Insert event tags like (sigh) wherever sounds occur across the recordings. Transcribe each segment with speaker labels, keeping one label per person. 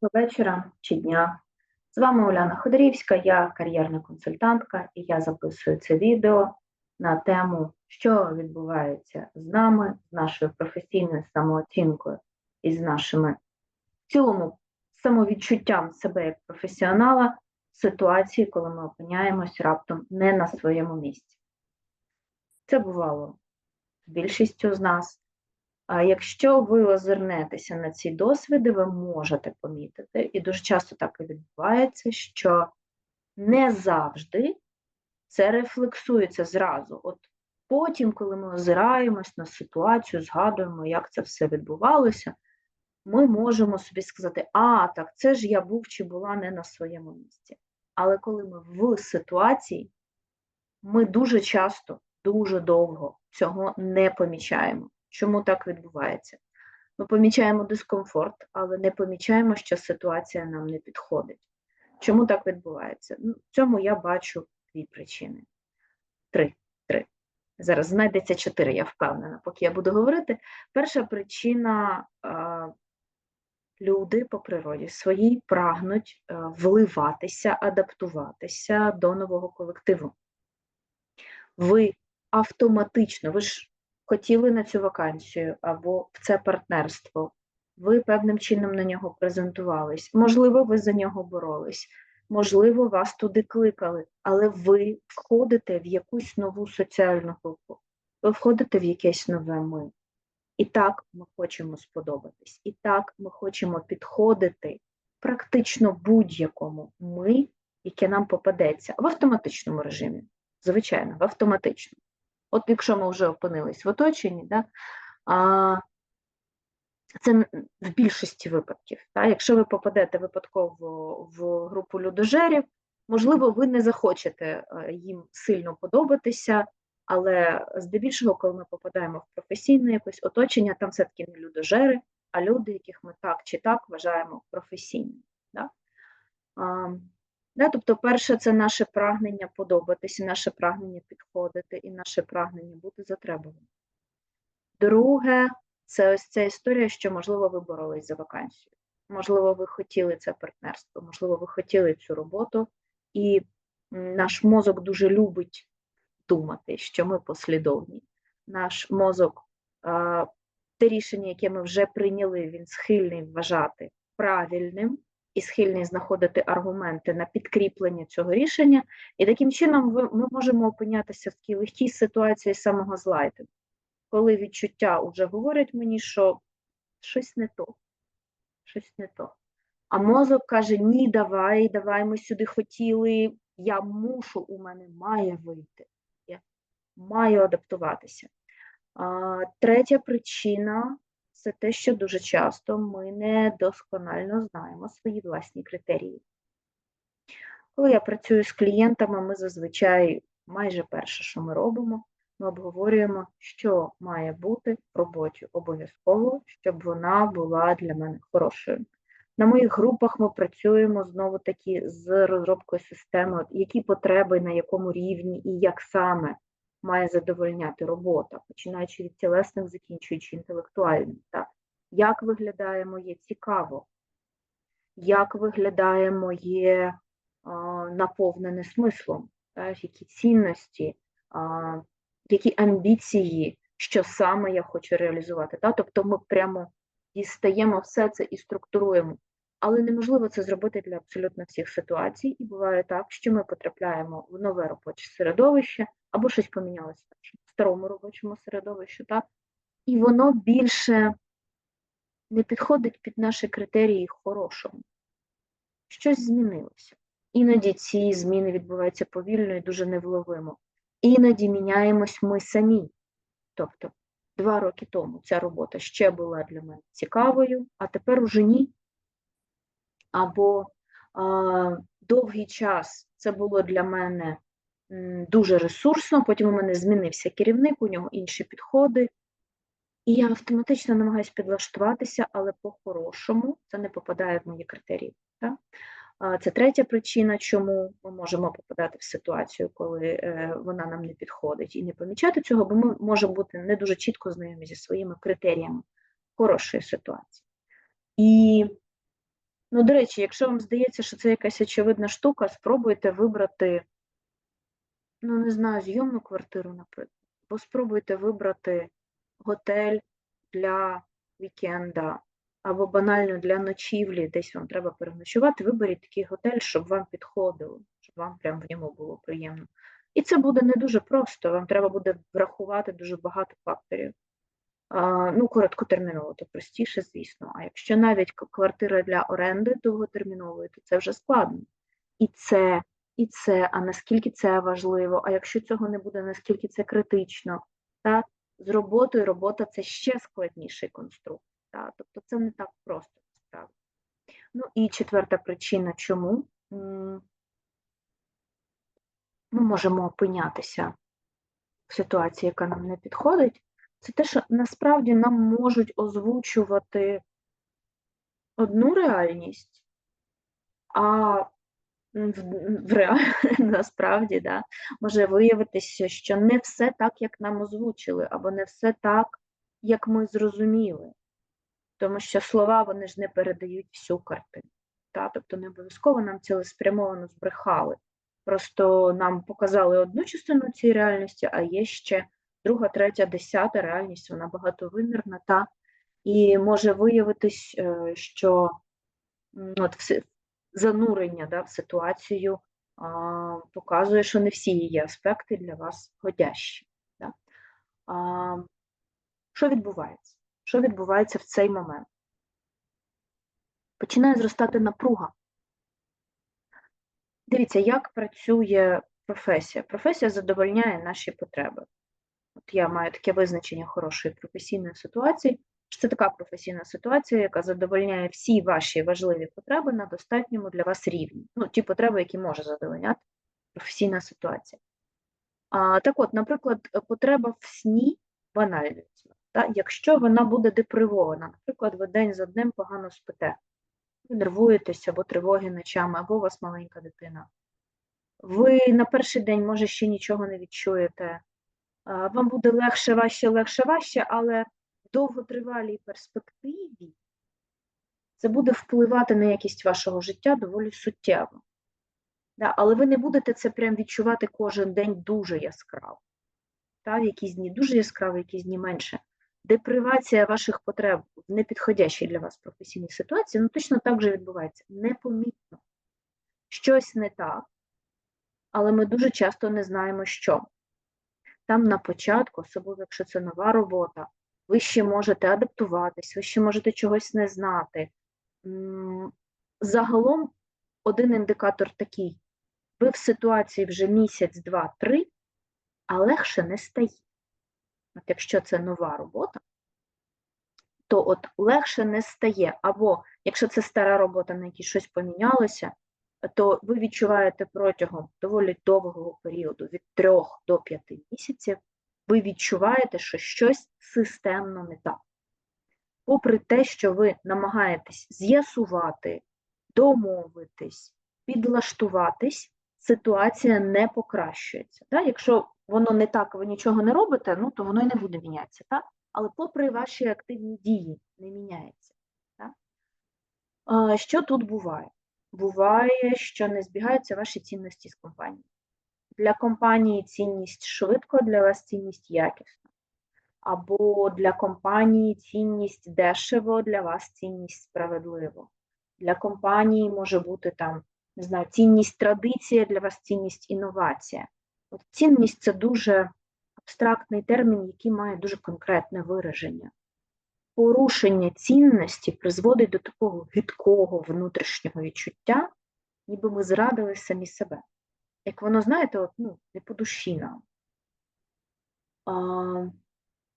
Speaker 1: Доброго вечора чи дня. З вами Уляна Ходорівська, я кар'єрна консультантка, і я записую це відео на тему, що відбувається з нами, з нашою професійною самооцінкою і з нашими в цілому самовідчуттям себе як професіонала в ситуації, коли ми опиняємось раптом не на своєму місці. Це бувало з більшістю з нас. А якщо ви озирнетеся на ці досвіди, ви можете помітити, і дуже часто так і відбувається, що не завжди це рефлексується зразу. От потім, коли ми озираємось на ситуацію, згадуємо, як це все відбувалося, ми можемо собі сказати, а, так, це ж я був чи була не на своєму місці. Але коли ми в ситуації, ми дуже часто, дуже довго цього не помічаємо. Чому так відбувається? Ми помічаємо дискомфорт, але не помічаємо, що ситуація нам не підходить. Чому так відбувається? Ну, В цьому я бачу дві причини. Три. Три. Зараз знайдеться чотири, я впевнена, поки я буду говорити. Перша причина а, люди по природі своїй прагнуть а, вливатися, адаптуватися до нового колективу. Ви автоматично, ви ж хотіли на цю вакансію або в це партнерство, ви певним чином на нього презентувались, можливо, ви за нього боролись, можливо, вас туди кликали, але ви входите в якусь нову соціальну групу, ви входите в якесь нове ми. І так ми хочемо сподобатись, і так ми хочемо підходити практично будь-якому ми, яке нам попадеться. В автоматичному режимі. Звичайно, в автоматичному. От якщо ми вже опинились в оточенні, да, а, це в більшості випадків. Да, якщо ви попадете випадково в групу людожерів, можливо, ви не захочете е, їм сильно подобатися, але здебільшого, коли ми попадаємо в професійне якесь оточення, там все-таки не людожери, а люди, яких ми так чи так вважаємо професійними. Да? Да, тобто, перше, це наше прагнення подобатися, наше прагнення підходити і наше прагнення бути затребуваним. Друге, це ось ця історія, що, можливо, ви боролись за вакансію. Можливо, ви хотіли це партнерство, можливо, ви хотіли цю роботу, і наш мозок дуже любить думати, що ми послідовні. Наш мозок, те рішення, яке ми вже прийняли, він схильний вважати правильним і схильний знаходити аргументи на підкріплення цього рішення, і таким чином ми можемо опинятися в такій легкій ситуації самого злайтингу, коли відчуття вже говорять мені, що щось не то, щось не то. А мозок каже: Ні, давай, давай, ми сюди хотіли, я мушу, у мене має вийти, я маю адаптуватися. А, Третя причина це те, що дуже часто ми не досконально знаємо свої власні критерії. Коли я працюю з клієнтами, ми зазвичай майже перше, що ми робимо, ми обговорюємо, що має бути в роботі обов'язково, щоб вона була для мене хорошою. На моїх групах ми працюємо знову таки з розробкою системи, які потреби, на якому рівні і як саме має задовольняти робота, починаючи від тілесних, закінчуючи інтелектуальним. Так? Як виглядає моє цікаво, як виглядає моє а, наповнене смислом, так? які цінності, а, які амбіції, що саме я хочу реалізувати. Так? Тобто ми прямо дістаємо все це і структуруємо. Але неможливо це зробити для абсолютно всіх ситуацій, і буває так, що ми потрапляємо в нове робоче середовище, або щось помінялося в старому робочому середовищі, так? і воно більше не підходить під наші критерії хорошому. Щось змінилося. Іноді ці зміни відбуваються повільно і дуже невловимо. Іноді міняємось ми самі. Тобто, два роки тому ця робота ще була для мене цікавою, а тепер уже ні. Або а, довгий час це було для мене дуже ресурсно, потім у мене змінився керівник, у нього інші підходи. І я автоматично намагаюся підлаштуватися, але по-хорошому це не попадає в мої критерії. Так? Це третя причина, чому ми можемо попадати в ситуацію, коли е, вона нам не підходить, і не помічати цього, бо ми можемо бути не дуже чітко знайомі зі своїми критеріями хорошої ситуації. І Ну, до речі, якщо вам здається, що це якась очевидна штука, спробуйте вибрати, ну, не знаю, зйомну квартиру, наприклад, або спробуйте вибрати готель для вікенда, або банально для ночівлі, десь вам треба переночувати, виберіть такий готель, щоб вам підходило, щоб вам прям в ньому було приємно. І це буде не дуже просто, вам треба буде врахувати дуже багато факторів. А, Ну, короткотерміново, то простіше, звісно. А якщо навіть квартира для оренди довготермінової, то це вже складно. І це, і це, а наскільки це важливо, а якщо цього не буде, наскільки це критично, так? З роботою робота це ще складніший конструкт. Так? Тобто це не так просто насправді. Ну і четверта причина, чому ми можемо опинятися в ситуації, яка нам не підходить, це те, що насправді нам можуть озвучувати одну реальність, а в, rea- (laughs) насправді да, може виявитися, що не все так, як нам озвучили, або не все так, як ми зрозуміли. Тому що слова вони ж не передають всю картину. Та? Тобто не обов'язково нам цілеспрямовано збрехали. Просто нам показали одну частину цієї реальності, а є ще друга, третя, десята реальність, вона багатовимірна, та і може виявитись, е, що от занурення да, в ситуацію а, показує, що не всі її аспекти для вас годящі. Да? А, що відбувається? Що відбувається в цей момент? Починає зростати напруга. Дивіться, як працює професія. Професія задовольняє наші потреби. От я маю таке визначення хорошої професійної ситуації. Це така професійна ситуація, яка задовольняє всі ваші важливі потреби на достатньому для вас рівні. Ну, ті потреби, які може задовольняти професійна ситуація. А, так от, наприклад, потреба в сні банальна. Та? Якщо вона буде депривована, наприклад, ви день за днем погано спите, ви нервуєтеся або тривоги ночами, або у вас маленька дитина. Ви на перший день, може, ще нічого не відчуєте. Вам буде легше, важче, легше, важче, але довготривалій перспективі це буде впливати на якість вашого життя доволі суттєво. Да, але ви не будете це прям відчувати кожен день дуже яскраво. Та, в якісь дні дуже яскраво, якісь дні менше. Депривація ваших потреб в непідходящій для вас професійній ситуації, ну точно так же відбувається. Непомітно. Щось не так, але ми дуже часто не знаємо, що. Там на початку, особливо якщо це нова робота, ви ще можете адаптуватись, ви ще можете чогось не знати. Загалом один індикатор такий: ви в ситуації вже місяць, два, три, а легше не стає. От якщо це нова робота, то от легше не стає. Або якщо це стара робота, на якій щось помінялося, то ви відчуваєте протягом доволі довгого періоду, від 3 до 5 місяців, ви відчуваєте, що щось системно не так. Попри те, що ви намагаєтесь з'ясувати, домовитись, підлаштуватись, ситуація не покращується. Так? Якщо воно не так, ви нічого не робите, ну то воно і не буде мінятися. Так? Але попри ваші активні дії не міняється. Так? Що тут буває? Буває, що не збігаються ваші цінності з компанією. Для компанії цінність швидко, для вас цінність якісно. Або для компанії цінність дешево, для вас цінність справедливо. Для компанії може бути там, не знаю, цінність традиція, для вас цінність інновація. От цінність це дуже абстрактний термін, який має дуже конкретне вираження. Порушення цінності призводить до такого гидкого внутрішнього відчуття, ніби ми зрадили самі себе. Як воно, знаєте, от, ну, не по душі нам. А,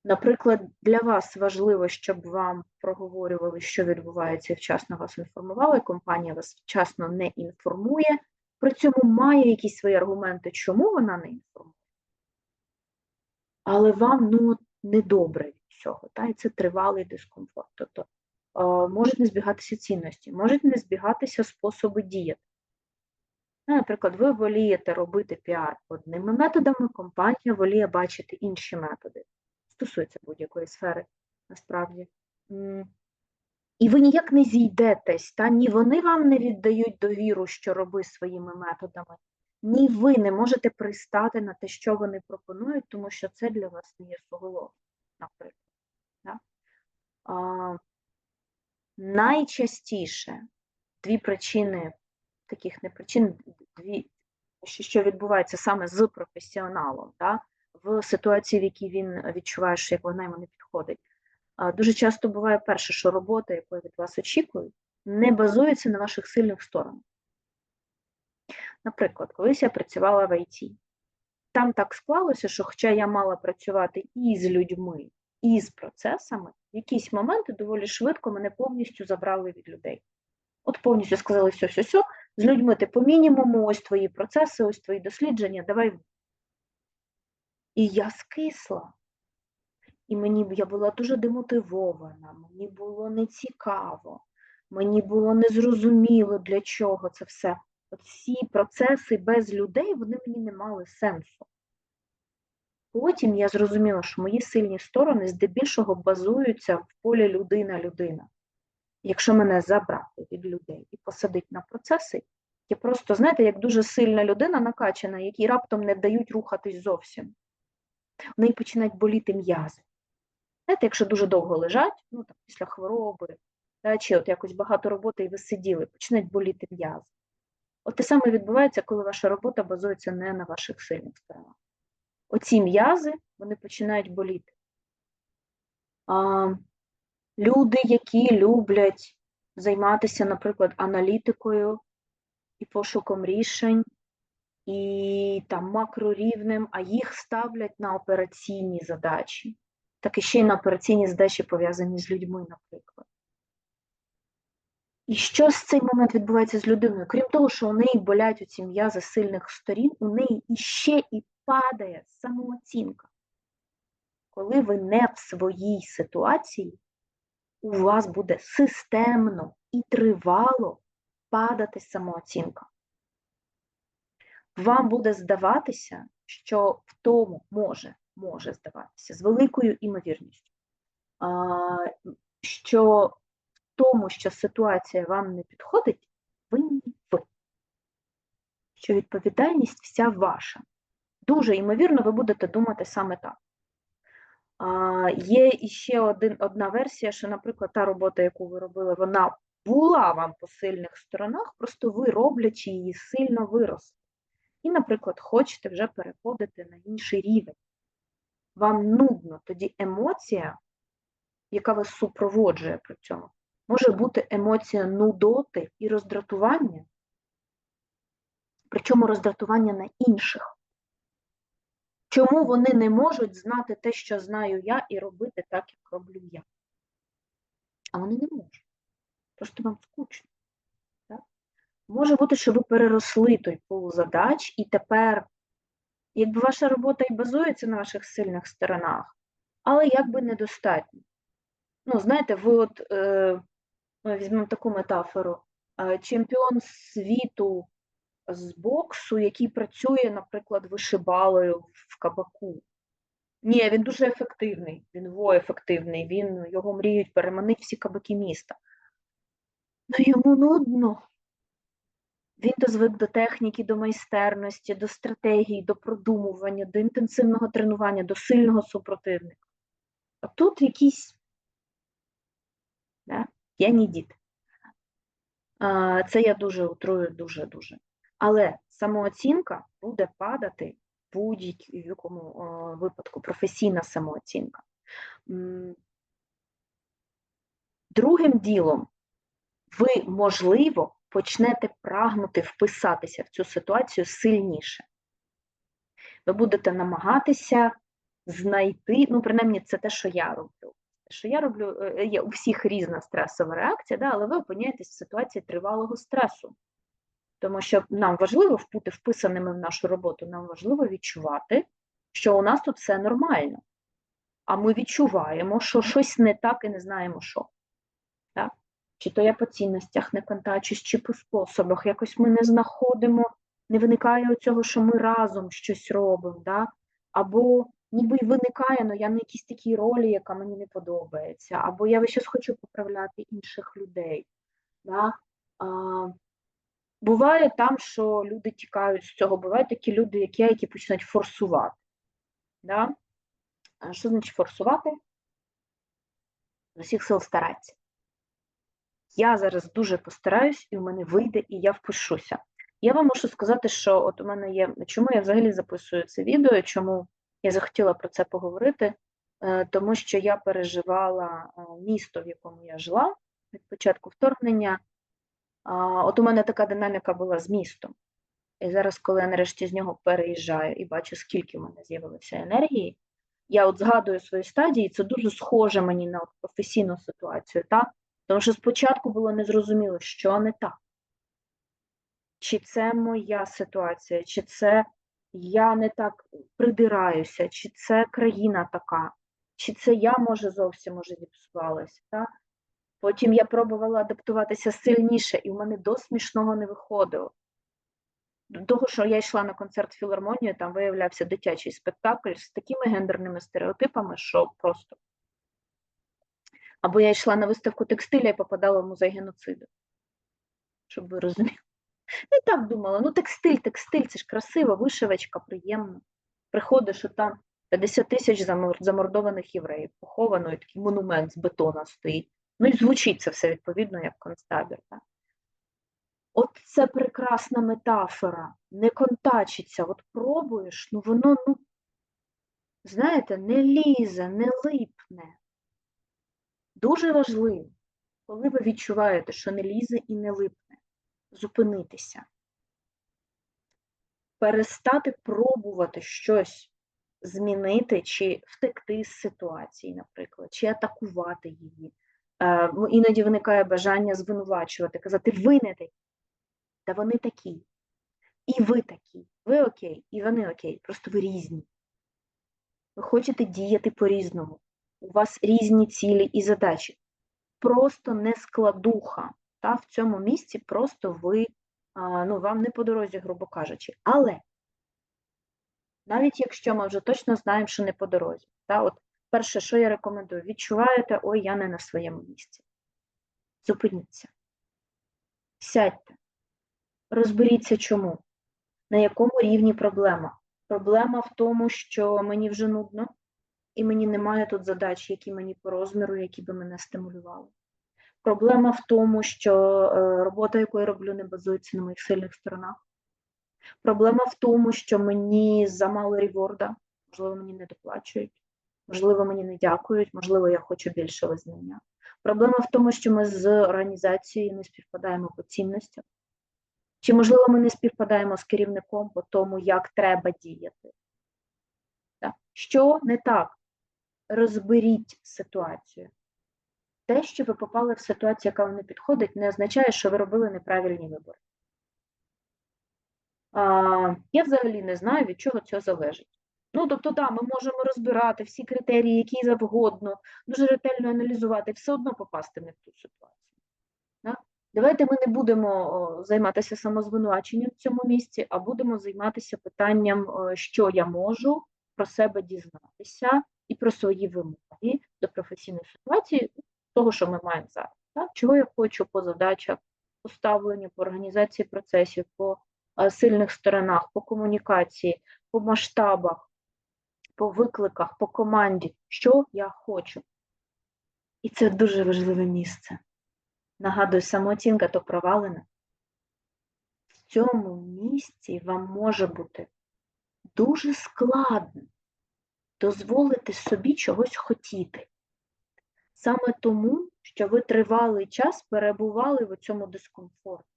Speaker 1: Наприклад, для вас важливо, щоб вам проговорювали, що відбувається, і вчасно вас інформували. Компанія вас вчасно не інформує, при цьому має якісь свої аргументи, чому вона не інформує. Але вам ну, недобре від цього, та? і це тривалий дискомфорт. Тобто е, можуть не збігатися цінності, можуть не збігатися способи діяти. Ну, Наприклад, ви волієте робити піар одними методами, компанія воліє бачити інші методи стосується будь-якої сфери, насправді. І ви ніяк не зійдетесь, та ні вони вам не віддають довіру, що роби своїми методами, ні ви не можете пристати на те, що вони пропонують, тому що це для вас не є суголовно, наприклад. Да? А, найчастіше дві причини, таких не причин, дві, що, відбувається саме з професіоналом, да? в ситуації, в якій він відчуває, що як вона йому не підходить. Дуже часто буває перше, що робота, яку від вас очікують, не базується на ваших сильних сторонах. Наприклад, колись я працювала в ІТ. Там так склалося, що хоча я мала працювати і з людьми, і з процесами, в якісь моменти доволі швидко мене повністю забрали від людей. От повністю сказали, все, все, все, з людьми ти по мінімуму, ось твої процеси, ось твої дослідження, давай. І я скисла. І мені я була дуже демотивована, мені було нецікаво, мені було незрозуміло, для чого це все. Всі процеси без людей вони мені не мали сенсу. Потім я зрозуміла, що мої сильні сторони здебільшого базуються в полі людина-людина. Якщо мене забрати від людей і посадити на процеси, я просто, знаєте, як дуже сильна людина накачана, якій раптом не дають рухатись зовсім. В неї починають боліти м'язи. Знаєте, якщо дуже довго лежать, ну там після хвороби, да, чи от якось багато роботи і ви сиділи, починають боліти м'язи. От те саме відбувається, коли ваша робота базується не на ваших сильних сторонах. Оці м'язи вони починають боліти. А, Люди, які люблять займатися, наприклад, аналітикою і пошуком рішень, і там макрорівнем, а їх ставлять на операційні задачі. Так і ще й на операційні задачі пов'язані з людьми, наприклад. І що з цей момент відбувається з людиною? Крім того, що у неї болять оці м'язи сильних сторін, у неї іще і падає самооцінка. Коли ви не в своїй ситуації, у вас буде системно і тривало падати самооцінка. Вам буде здаватися, що в тому може, може здаватися з великою імовірністю, що в тому, що ситуація вам не підходить, винні ви. Що відповідальність вся ваша. Дуже ймовірно, ви будете думати саме так. Є іще один, одна версія, що, наприклад, та робота, яку ви робили, вона була вам по сильних сторонах, просто ви роблячи її сильно виросли. І, наприклад, хочете вже переходити на інший рівень. Вам нудно, тоді емоція, яка вас супроводжує при цьому, може бути емоція нудоти і роздратування, причому роздратування на інших. Чому вони не можуть знати те, що знаю я, і робити так, як роблю я? А вони не можуть. Просто вам скучно. Так? Може бути, що ви переросли той пул задач, і тепер, якби ваша робота і базується на ваших сильних сторонах, але якби недостатньо. Ну, знаєте, ви от е, візьмемо таку метафору, е, чемпіон світу з боксу, який працює, наприклад, вишибалою в кабаку. Ні, він дуже ефективний, він ефективний, він його мріють переманити всі кабаки міста. Ну йому нудно. Він дозвик до техніки, до майстерності, до стратегії, до продумування, до інтенсивного тренування, до сильного супротивника. А тут якийсь да, п'яні діти. Це я дуже утрую, дуже-дуже. Але самооцінка буде падати в будь-якому випадку, професійна самооцінка. Другим ділом, ви, можливо, почнете прагнути вписатися в цю ситуацію сильніше. Ви будете намагатися знайти, ну, принаймні, це те, що я роблю. Що я роблю, е, є у всіх різна стресова реакція, да, але ви опиняєтесь в ситуації тривалого стресу. Тому що нам важливо бути вписаними в нашу роботу, нам важливо відчувати, що у нас тут все нормально. А ми відчуваємо, що щось не так і не знаємо, що. Так? Чи то я по цінностях не контачусь, чи по способах. Якось ми не знаходимо, не виникає цього, що ми разом щось робимо. Да? Або ніби й виникає, але я на якійсь такій ролі, яка мені не подобається, або я час хочу поправляти інших людей. Да? Буває там, що люди тікають з цього, бувають такі люди, як я, які починають форсувати. Да? А що значить форсувати? З усіх сил старатися. Я зараз дуже постараюсь, і в мене вийде, і я впишуся. Я вам можу сказати, що от у мене є, чому я взагалі записую це відео, чому я захотіла про це поговорити, Е, тому що я переживала е, місто, в якому я жила від початку вторгнення. От у мене така динаміка була з містом. І зараз, коли я нарешті з нього переїжджаю і бачу, скільки в мене з'явилося енергії, я от згадую свої стадії, і це дуже схоже мені на професійну ситуацію, так? Тому що спочатку було незрозуміло, що не так. Чи це моя ситуація, чи це я не так придираюся, чи це країна така, чи це я, може, зовсім може зіпсувалася. Потім я пробувала адаптуватися сильніше, і в мене до смішного не виходило. До того, що я йшла на концерт філармонію, там виявлявся дитячий спектакль з такими гендерними стереотипами, що просто. Або я йшла на виставку текстиля і попадала в музей геноциду. Щоб ви розуміли. І так думала: ну текстиль, текстиль, це ж красиво, вишивочка, приємно. Приходиш, і там 50 тисяч замордованих євреїв, поховано, і такий монумент з бетона стоїть. Ну і звучить це все відповідно як концтабір. Так? От це прекрасна метафора, не контачиться, от пробуєш, ну воно, ну, знаєте, не лізе, не липне. Дуже важливо, коли ви відчуваєте, що не лізе і не липне, зупинитися. Перестати пробувати щось змінити чи втекти з ситуації, наприклад, чи атакувати її. Е, ну, Іноді виникає бажання звинувачувати, казати, ви не такі, та вони такі. І ви такі. Ви окей, і вони окей, просто ви різні. Ви хочете діяти по-різному. У вас різні цілі і задачі. Просто не складуха. Та, в цьому місці просто ви, ну, вам не по дорозі, грубо кажучи. Але навіть якщо ми вже точно знаємо, що не по дорозі. Та, от, перше, що я рекомендую, відчуваєте, ой, я не на своєму місці. Зупиніться. Сядьте. Розберіться чому. На якому рівні проблема? Проблема в тому, що мені вже нудно, і мені немає тут задач, які мені по розміру, які би мене стимулювали. Проблема в тому, що е, робота, яку я роблю, не базується на моїх сильних сторонах. Проблема в тому, що мені замало ріворда, можливо, мені не доплачують, можливо, мені не дякують, можливо, я хочу більше визнання. Проблема в тому, що ми з організацією не співпадаємо по цінностях. Чи, можливо, ми не співпадаємо з керівником по тому, як треба діяти? Так. Що не так? Розберіть ситуацію. Те, що ви попали в ситуацію, яка вам не підходить, не означає, що ви робили неправильні вибори. А, я взагалі не знаю, від чого це залежить. Ну, тобто, да, ми можемо розбирати всі критерії, які завгодно, дуже ретельно аналізувати, все одно попасти не в ту ситуацію. Да? Давайте ми не будемо займатися самозвинуваченням в цьому місці, а будемо займатися питанням, що я можу про себе дізнатися і про свої вимоги до професійної ситуації, того, що ми маємо зараз. Так? Чого я хочу по задачах, по ставленню, по організації процесів, по е, сильних сторонах, по комунікації, по масштабах, по викликах, по команді, що я хочу. І це дуже важливе місце. Нагадую, самооцінка то провалена. В цьому місці вам може бути дуже складно дозволити собі чогось хотіти. Саме тому, що ви тривалий час перебували в цьому дискомфорті.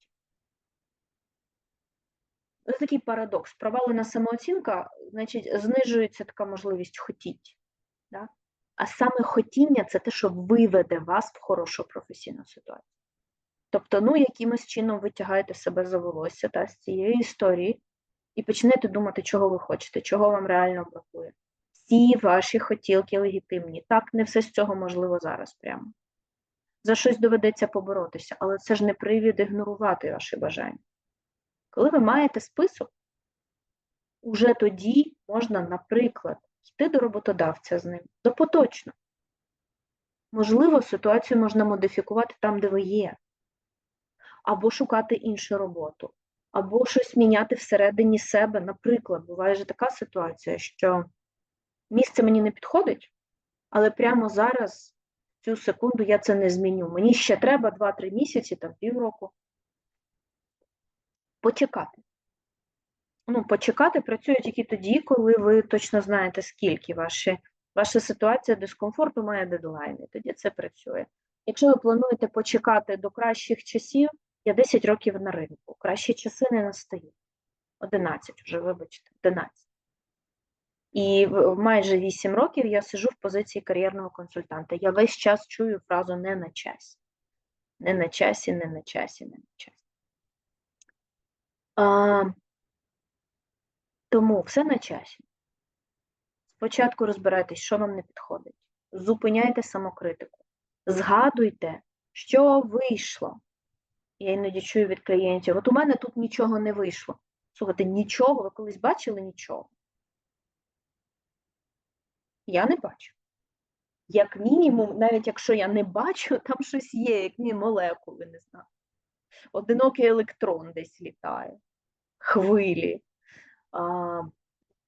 Speaker 1: Ось такий парадокс. Провалена самооцінка, значить, знижується така можливість хотіти. Да? А саме хотіння це те, що виведе вас в хорошу професійну ситуацію. Тобто, ну, якимось чином ви тягаєте себе за волосся та, з цієї історії і почнете думати, чого ви хочете, чого вам реально бракує. Всі ваші хотілки легітимні. Так, не все з цього можливо зараз прямо. За щось доведеться поборотися, але це ж не привід ігнорувати ваші бажання. Коли ви маєте список, уже тоді можна, наприклад, йти до роботодавця з ним, до поточно. Можливо, ситуацію можна модифікувати там, де ви є, або шукати іншу роботу, або щось міняти всередині себе. Наприклад, буває ж така ситуація, що місце мені не підходить, але прямо зараз, в цю секунду, я це не зміню. Мені ще треба 2-3 місяці, там півроку. Почекати. Ну, почекати працює тільки тоді, коли ви точно знаєте, скільки ваші, ваша ситуація дискомфорту має дедлайни. Тоді це працює. Якщо ви плануєте почекати до кращих часів, я 10 років на ринку. Кращі часи не настають. 11 вже, вибачте, 11. І майже 8 років я сижу в позиції кар'єрного консультанта. Я весь час чую фразу не на часі. Не на часі, не на часі, не на часі. А, тому все на часі. Спочатку розбирайтесь, що вам не підходить. Зупиняйте самокритику. Згадуйте, що вийшло. Я іноді чую від клієнтів: от у мене тут нічого не вийшло. Слухайте, нічого, ви колись бачили нічого? Я не бачу. Як мінімум, навіть якщо я не бачу, там щось є, як мінімум молекули, не знаю. Одинокий електрон десь літає, хвилі а,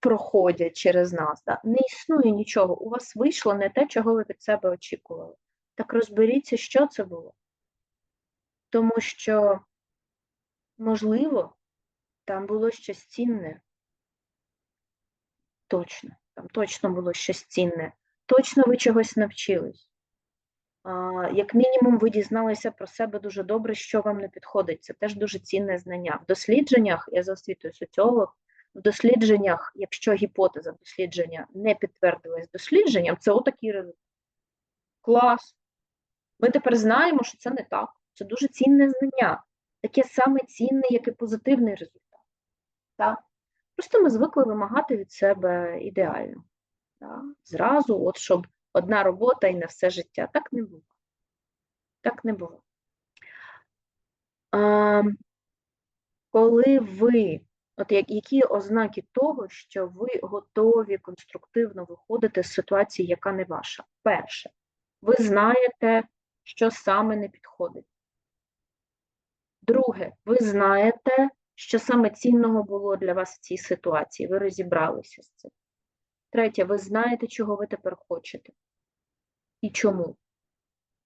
Speaker 1: проходять через нас. Да? Не існує нічого. У вас вийшло не те, чого ви від себе очікували. Так розберіться, що це було. Тому що, можливо, там було щось цінне. Точно, там точно було щось цінне. Точно ви чогось навчились. Як мінімум, ви дізналися про себе дуже добре, що вам не підходить. Це теж дуже цінне знання. В дослідженнях, я за освітою соціолог, в дослідженнях, якщо гіпотеза дослідження не підтвердилась дослідженням, це отакий результат. Клас. Ми тепер знаємо, що це не так. Це дуже цінне знання. Таке саме цінне, як і позитивний результат. Так? Просто ми звикли вимагати від себе ідеально. Так? Зразу, от щоб одна робота і на все життя. Так не було. Так не було. А, коли ви, от як, які ознаки того, що ви готові конструктивно виходити з ситуації, яка не ваша? Перше, ви знаєте, що саме не підходить. Друге, ви знаєте, що саме цінного було для вас в цій ситуації. Ви розібралися з цим. Третє, ви знаєте, чого ви тепер хочете і чому.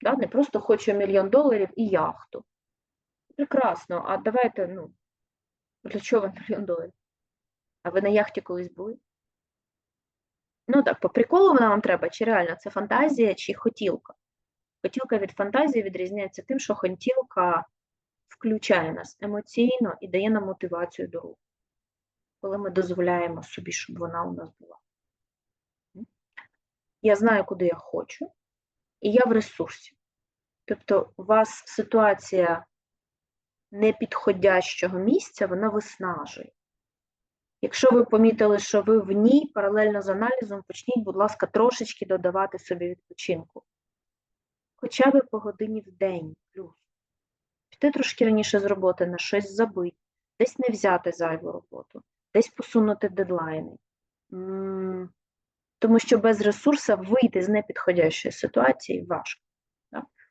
Speaker 1: Да? Не просто хочу мільйон доларів і яхту. Прекрасно, а давайте, ну, для чого вам мільйон доларів? А ви на яхті колись були? Ну так, по приколу вона вам треба, чи реально це фантазія, чи хотілка? Хотілка від фантазії відрізняється тим, що хотілка включає нас емоційно і дає нам мотивацію до руху, коли ми дозволяємо собі, щоб вона у нас була. Я знаю, куди я хочу, і я в ресурсі. Тобто, у вас ситуація непідходящого місця, вона виснажує. Якщо ви помітили, що ви в ній паралельно з аналізом, почніть, будь ласка, трошечки додавати собі відпочинку. Хоча б по годині в день плюс. Піти трошки раніше з роботи на щось забити, десь не взяти зайву роботу, десь посунути дедлайни. Тому що без ресурсу вийти з непідходящої ситуації важко.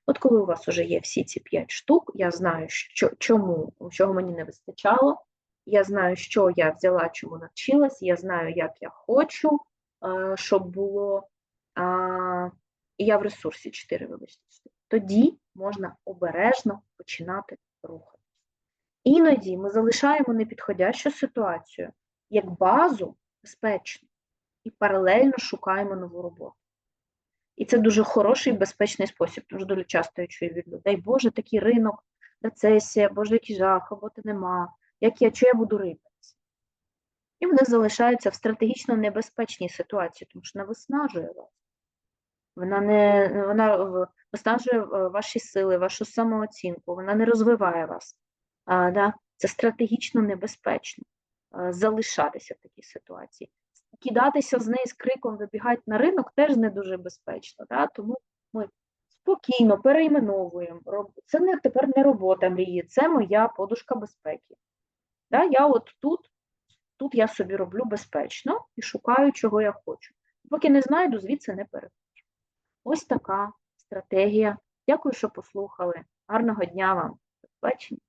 Speaker 1: От коли у вас вже є всі ці 5 штук, я знаю, що, чому, чого мені не вистачало, я знаю, що я взяла, чому навчилась, я знаю, як я хочу, е, щоб було. І я в ресурсі 4, вибачте. Тоді можна обережно починати рухатися. Іноді ми залишаємо непідходящу ситуацію як базу безпечну і паралельно шукаємо нову роботу. І це дуже хороший безпечний спосіб, тому що дуже часто я чую від людей, Боже, такий ринок, рецесія, Боже, який жах, роботи нема, як я, що я буду рипатися? І вони залишаються в стратегічно небезпечній ситуації, тому що вона виснажує вас. Вона не вона виснажує е, ваші сили, вашу самооцінку, вона не розвиває вас. А, да? Це стратегічно небезпечно е, залишатися в такій ситуації. Кидатися з неї з криком, вибігати на ринок теж не дуже безпечно. Да? Тому ми спокійно перейменовуємо. Це не тепер не робота мрії, це моя подушка безпеки. Да? Я от тут, тут я собі роблю безпечно і шукаю, чого я хочу. Поки не знайду, звідси не переходжу. Ось така стратегія. Дякую, що послухали. Гарного дня вам. До побачення.